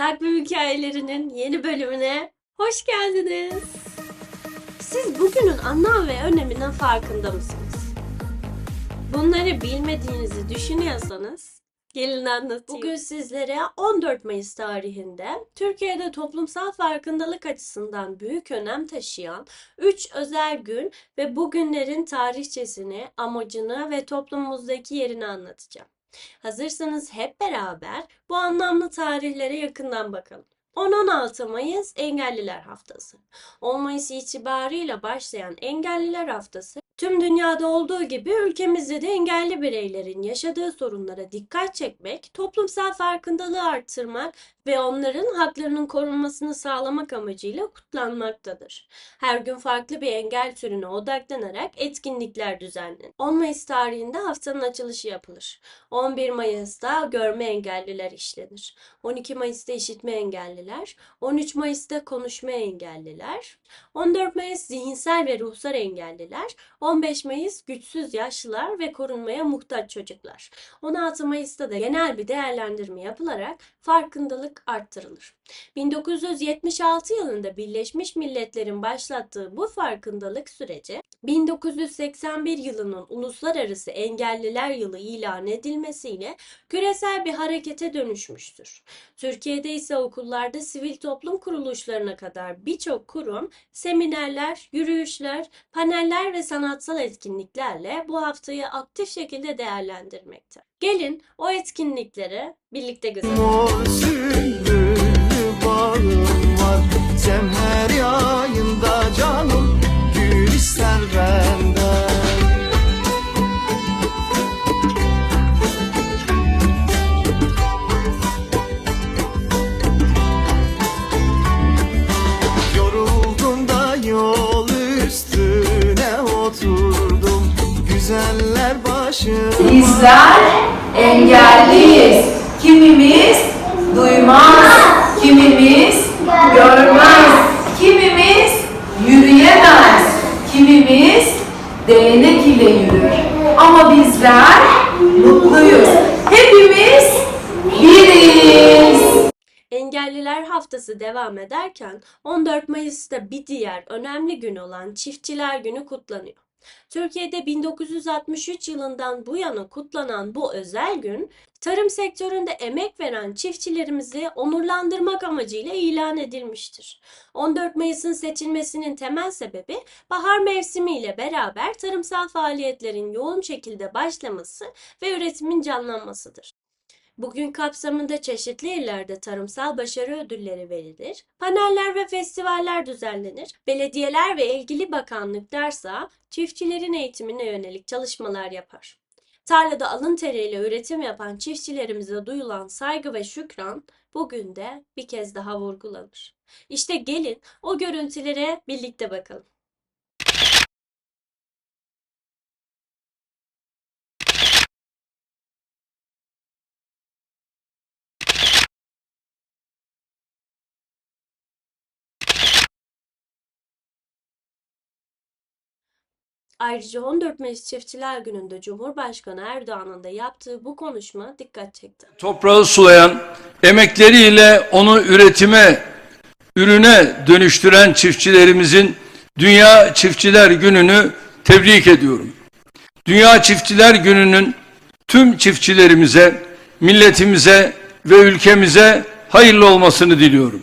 Takvim hikayelerinin yeni bölümüne hoş geldiniz. Siz bugünün anlam ve öneminin farkında mısınız? Bunları bilmediğinizi düşünüyorsanız gelin anlatayım. Bugün sizlere 14 Mayıs tarihinde Türkiye'de toplumsal farkındalık açısından büyük önem taşıyan 3 özel gün ve bu günlerin tarihçesini, amacını ve toplumumuzdaki yerini anlatacağım. Hazırsanız hep beraber bu anlamlı tarihlere yakından bakalım. 10-16 Mayıs Engelliler Haftası. 10 Mayıs itibarıyla başlayan Engelliler Haftası, tüm dünyada olduğu gibi ülkemizde de engelli bireylerin yaşadığı sorunlara dikkat çekmek, toplumsal farkındalığı arttırmak ve onların haklarının korunmasını sağlamak amacıyla kutlanmaktadır. Her gün farklı bir engel türüne odaklanarak etkinlikler düzenlenir. 10 Mayıs tarihinde haftanın açılışı yapılır. 11 Mayıs'ta görme engelliler işlenir. 12 Mayıs'ta işitme engelliler, 13 Mayıs'ta konuşma engelliler, 14 Mayıs zihinsel ve ruhsal engelliler, 15 Mayıs güçsüz yaşlılar ve korunmaya muhtaç çocuklar. 16 Mayıs'ta da genel bir değerlendirme yapılarak farkındalık arttırılır. 1976 yılında Birleşmiş Milletler'in başlattığı bu farkındalık süreci 1981 yılının Uluslararası Engelliler Yılı ilan edilmesiyle küresel bir harekete dönüşmüştür. Türkiye'de ise okullarda sivil toplum kuruluşlarına kadar birçok kurum seminerler, yürüyüşler, paneller ve sanatsal etkinliklerle bu haftayı aktif şekilde değerlendirmekte. Gelin o etkinliklere birlikte gözetelim. Var Semher yayında canım Bizler engelliyiz. Kimimiz duymaz, kimimiz görmez, kimimiz yürüyemez, kimimiz değnek ile yürür. Ama bizler mutluyuz. Hepimiz biriz. Engelliler Haftası devam ederken 14 Mayıs'ta bir diğer önemli gün olan Çiftçiler Günü kutlanıyor. Türkiye'de 1963 yılından bu yana kutlanan bu özel gün, tarım sektöründe emek veren çiftçilerimizi onurlandırmak amacıyla ilan edilmiştir. 14 Mayıs'ın seçilmesinin temel sebebi bahar mevsimi ile beraber tarımsal faaliyetlerin yoğun şekilde başlaması ve üretimin canlanmasıdır. Bugün kapsamında çeşitli illerde tarımsal başarı ödülleri verilir, paneller ve festivaller düzenlenir, belediyeler ve ilgili bakanlıklarsa çiftçilerin eğitimine yönelik çalışmalar yapar. Tarlada alın teriyle üretim yapan çiftçilerimize duyulan saygı ve şükran bugün de bir kez daha vurgulanır. İşte gelin o görüntülere birlikte bakalım. Ayrıca 14 Mayıs Çiftçiler Günü'nde Cumhurbaşkanı Erdoğan'ın da yaptığı bu konuşma dikkat çekti. toprağı sulayan, emekleriyle onu üretime, ürüne dönüştüren çiftçilerimizin Dünya Çiftçiler Günü'nü tebrik ediyorum. Dünya Çiftçiler Günü'nün tüm çiftçilerimize, milletimize ve ülkemize hayırlı olmasını diliyorum.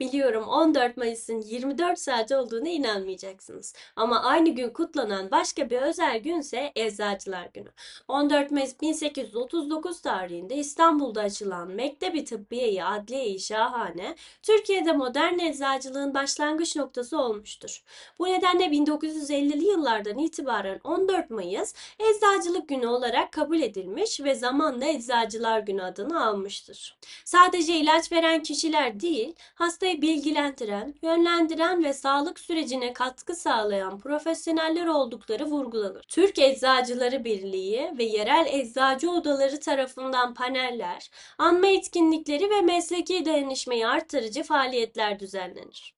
Biliyorum 14 Mayıs'ın 24 saat olduğuna inanmayacaksınız. Ama aynı gün kutlanan başka bir özel günse Eczacılar Günü. 14 Mayıs 1839 tarihinde İstanbul'da açılan Mektebi Tıbbiye-i Adliye-i Şahane, Türkiye'de modern eczacılığın başlangıç noktası olmuştur. Bu nedenle 1950'li yıllardan itibaren 14 Mayıs Eczacılık Günü olarak kabul edilmiş ve zamanla Eczacılar Günü adını almıştır. Sadece ilaç veren kişiler değil, hastayı bilgilendiren, yönlendiren ve sağlık sürecine katkı sağlayan profesyoneller oldukları vurgulanır. Türk Eczacıları Birliği ve yerel eczacı odaları tarafından paneller, anma etkinlikleri ve mesleki dayanışmayı artırıcı faaliyetler düzenlenir.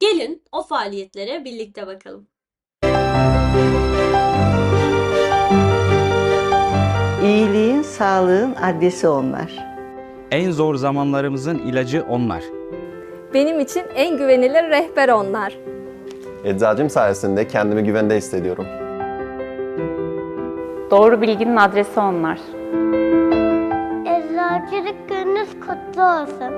Gelin o faaliyetlere birlikte bakalım. İyiliğin, sağlığın adresi onlar. En zor zamanlarımızın ilacı onlar. Benim için en güvenilir rehber onlar. Eczacım sayesinde kendimi güvende hissediyorum. Doğru bilginin adresi onlar. Eczacılık gününüz kutlu olsun.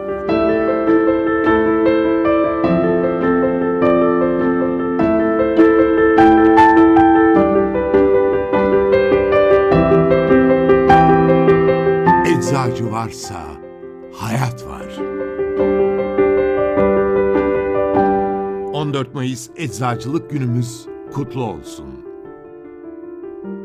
Eczacı varsa 14 Mayıs Eczacılık Günümüz kutlu olsun.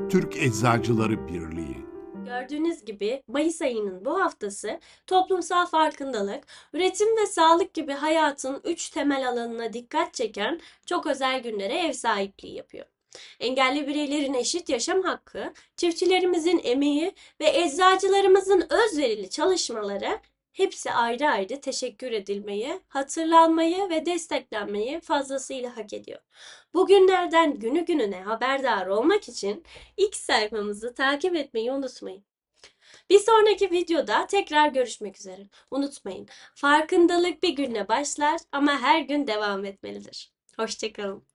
Türk Eczacıları Birliği Gördüğünüz gibi Mayıs ayının bu haftası toplumsal farkındalık, üretim ve sağlık gibi hayatın üç temel alanına dikkat çeken çok özel günlere ev sahipliği yapıyor. Engelli bireylerin eşit yaşam hakkı, çiftçilerimizin emeği ve eczacılarımızın özverili çalışmaları hepsi ayrı ayrı teşekkür edilmeyi, hatırlanmayı ve desteklenmeyi fazlasıyla hak ediyor. Bugünlerden günü gününe haberdar olmak için X sayfamızı takip etmeyi unutmayın. Bir sonraki videoda tekrar görüşmek üzere. Unutmayın, farkındalık bir günle başlar ama her gün devam etmelidir. Hoşçakalın.